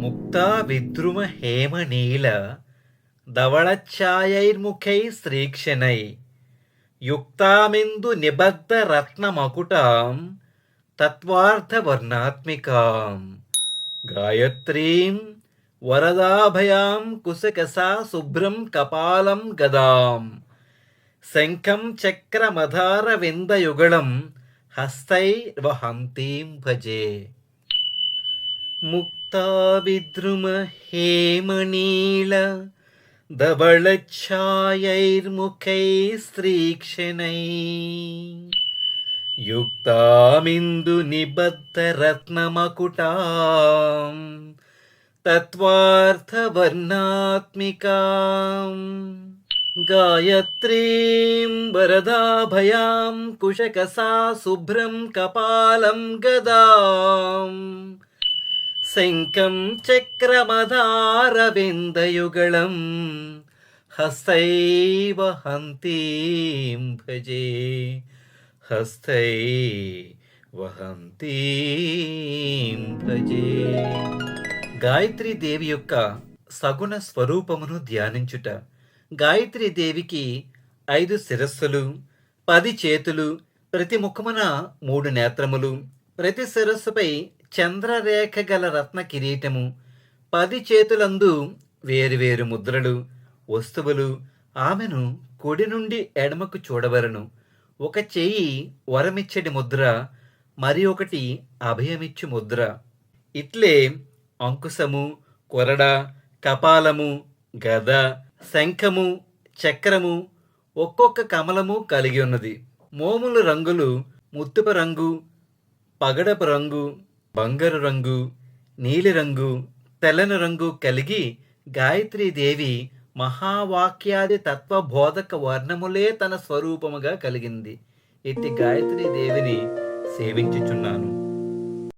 ముక్తా విద్రుమ హేమ నీల ధవళఛాయైర్ముఖై శ్రీక్షణై. యుక్తామిందు నిబద్ధ రత్నమకుటాం తత్వార్థవర్ణాత్మికాం. గాయత్రీం వరదాభయాం కుశకసా శుభ్రం కపాలం గదాం. శంఖం చక్రమధార విందయుగళం హస్తై వహంతీం భజే. ముక్తావిద్రుమ హేమనీల ధవళఛాయైర్ముఖై స్త్రీక్షణై. యుక్తామిందు నిబద్ధ రత్నమకుటా తత్వార్థవర్ణాత్మికా. గాయత్రీం వరదాభయాం కుశకసా శుభ్రం కపాలం గదాం. శంఖం చక్రమధారవిందయుగళం హస్తైవ హంతీం భజే. హస్తై వహంతీం భజే. గాయత్రీ దేవి యొక్క సగుణ స్వరూపమును ధ్యానించుట దేవికి ఐదు శిరస్సులు పది చేతులు ప్రతి ముఖమున మూడు నేత్రములు ప్రతి శిరస్సుపై చంద్రరేఖ గల రత్న కిరీటము పది చేతులందు వేరువేరు ముద్రలు వస్తువులు ఆమెను కుడి నుండి ఎడమకు చూడవలను. ఒక చెయ్యి వరమిచ్చడి ముద్ర మరి ఒకటి అభయమిచ్చు ముద్ర. ఇట్లే అంకుశము కొరడ కపాలము గద శంఖము చక్రము ఒక్కొక్క కమలము కలిగి ఉన్నది. మోముల రంగులు ముత్తుప రంగు పగడపు రంగు బంగారు రంగు నీలిరంగు తెల్లని రంగు కలిగి గాయత్రీదేవి మహావాక్యాది తత్వబోధక వర్ణములే తన స్వరూపముగా కలిగింది. ఇట్టి గాయత్రీదేవిని సేవించుచున్నాను.